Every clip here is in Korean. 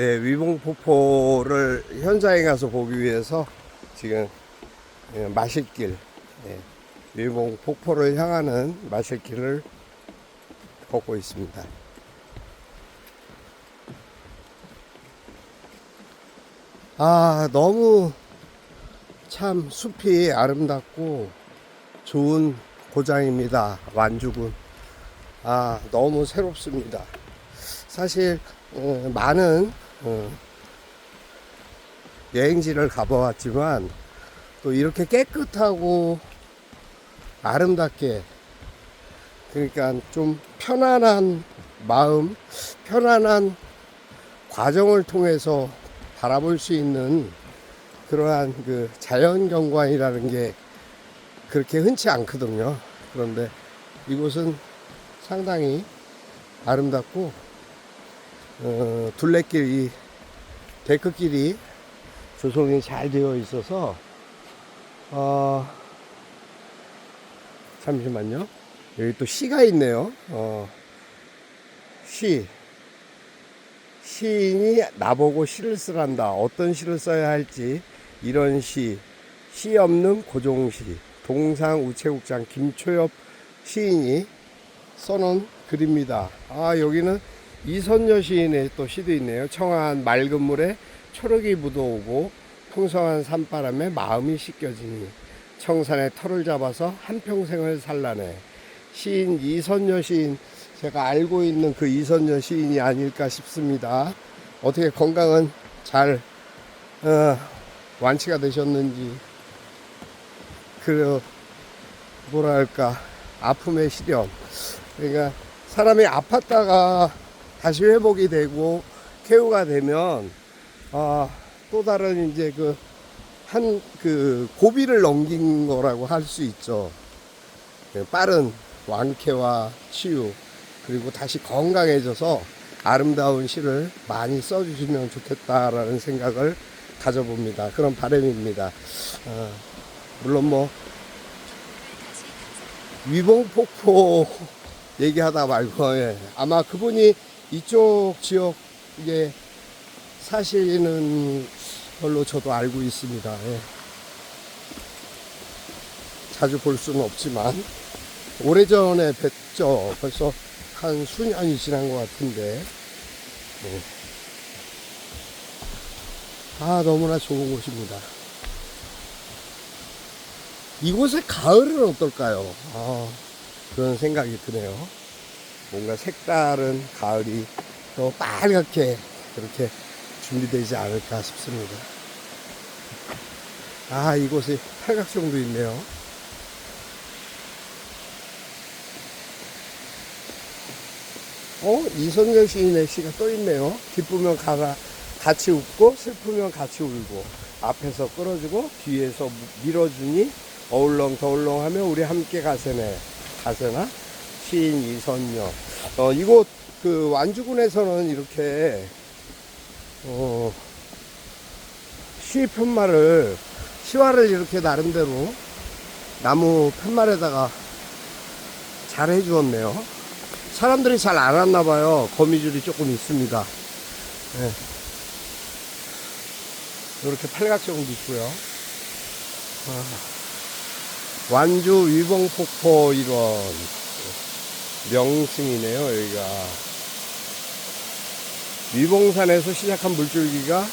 네, 위봉폭포를 현장에 가서 보기 위해서 지금 예, 마실길, 예, 위봉폭포를 향하는 마실길을 걷고 있습니다. 아, 너무 참 숲이 아름답고 좋은 고장입니다. 완주군. 아, 너무 새롭습니다. 사실 어, 많은 어, 여행지를 가보았지만 또 이렇게 깨끗하고 아름답게 그러니까 좀 편안한 마음, 편안한 과정을 통해서 바라볼 수 있는 그러한 그 자연 경관이라는 게 그렇게 흔치 않거든요. 그런데 이곳은 상당히 아름답고 어, 둘레길 이 데크길이 조성이 잘 되어 있어서 어, 잠시만요. 여기 또 시가 있네요. 어, 시 시인이 나보고 시를 쓰란다. 어떤 시를 써야 할지 이런 시, 시 없는 고종시, 동상 우체국장 김초엽 시인이 써놓은 글입니다. 아 여기는 이선녀 시인의 또 시도 있네요. 청아한 맑은 물에 초록이 묻어오고 풍성한 산바람에 마음이 씻겨지니 청산에 털을 잡아서 한평생을 살라네. 시인 이선녀 시인 제가 알고 있는 그 이선녀 시인이 아닐까 싶습니다. 어떻게 건강은 잘 어, 완치가 되셨는지 그 뭐랄까 아픔의 시련 그러니까 사람이 아팠다가 다시 회복이 되고 쾌유가 되면 아, 또 다른 이제 그한그 고비를 넘긴 거라고 할 수 있죠. 그 빠른 완쾌와 치유 그리고 다시 건강해져서 아름다운 시를 많이 써주시면 좋겠다라는 생각을 가져봅니다. 그런 바람입니다. 어, 물론 뭐 위봉폭포 얘기하다 말고 예. 아마 그분이 이쪽 지역에 사시는 걸로 저도 알고 있습니다. 예. 자주 볼 수는 없지만 오래전에 뵀죠. 벌써 한 수년이 지난 것 같은데. 네. 아, 너무나 좋은 곳입니다. 이곳의 가을은 어떨까요? 아, 그런 생각이 드네요. 뭔가 색다른 가을이 또 빨갛게 그렇게 준비되지 않을까 싶습니다. 아, 이곳에 팔각정도 있네요. 어? 이선열 시인의 시가 또 있네요. 기쁘면 가가 같이 웃고 슬프면 같이 울고 앞에서 끌어주고 뒤에서 밀어주니 어울렁 더울렁 하며 우리 함께 가세네 가세나 시인 이선녀 어 이곳 그 완주군에서는 이렇게 어 시 편말을 시화를 이렇게 나름대로 나무 편말에다가 잘 해주었네요. 사람들이 잘 안 왔나 봐요. 거미줄이 조금 있습니다. 네. 이렇게 팔각정도 있고요. 아, 완주 위봉폭포 일원 명승이네요. 여기가 위봉산에서 시작한 물줄기가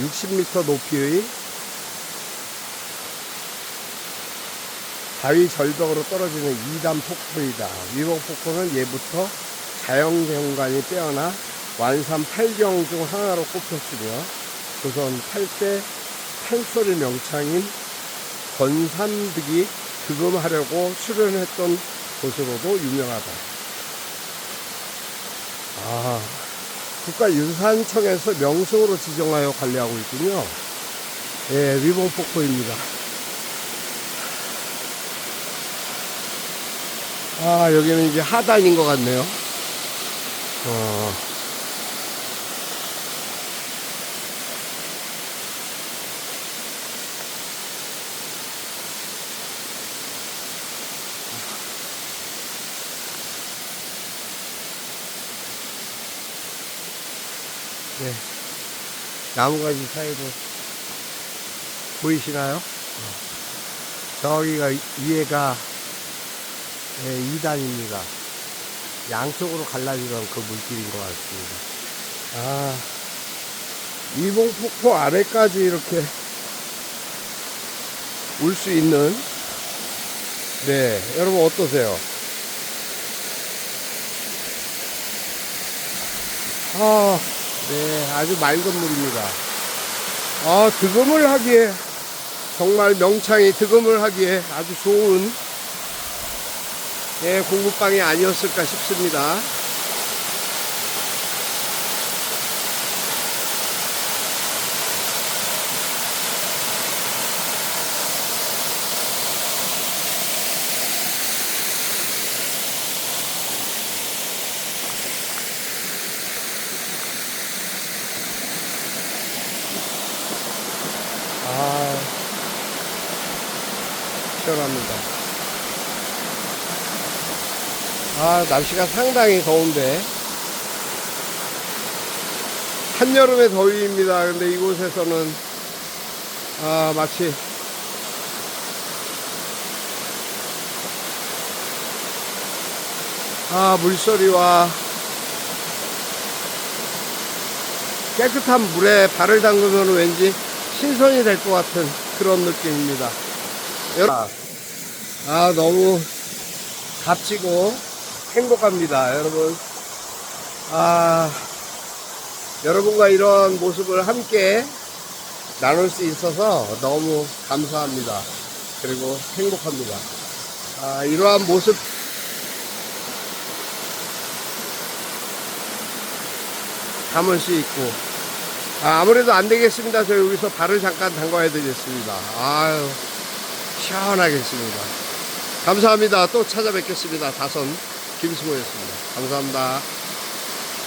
60m 높이의 바위 절벽으로 떨어지는 2단 폭포이다. 위봉 폭포는 예부터 자연경관이 빼어나 완산 8경 중 하나로 꼽혔으며 조선 8대 판소리 명창인 권산득이 득음하려고 출연했던 곳으로도 유명하다. 아, 국가유산청에서 명승으로 지정하여 관리하고 있군요. 예, 위봉폭포입니다. 아, 여기는 이제 하단인 것 같네요. 어. 네. 나무가지 사이로 보이시나요? 저기가 위에가 예, 2단입니다. 양쪽으로 갈라지던 그 물길인 것 같습니다. 아, 이봉 폭포 아래까지 이렇게 올 수 있는 네, 여러분 어떠세요? 아, 네, 아주 맑은 물입니다. 아, 득음을 하기에 정말 명창이 득음을 하기에 아주 좋은 예, 공부방이 아니었을까 싶습니다. 시원합니다. 아, 날씨가 상당히 더운데. 한여름의 더위입니다. 근데 이곳에서는, 아, 마치, 아, 물소리와 깨끗한 물에 발을 담그면 왠지 신선이 될 것 같은 그런 느낌입니다. 아, 너무 값지고 행복합니다, 여러분. 아, 여러분과 이런 모습을 함께 나눌 수 있어서 너무 감사합니다. 그리고 행복합니다. 아, 이러한 모습 담을 수 있고 아, 아무래도 안 되겠습니다. 저 여기서 발을 잠깐 담가야 되겠습니다. 아유, 시원하겠습니다. 감사합니다. 또 찾아뵙겠습니다. 다선 김수모였습니다. 감사합니다.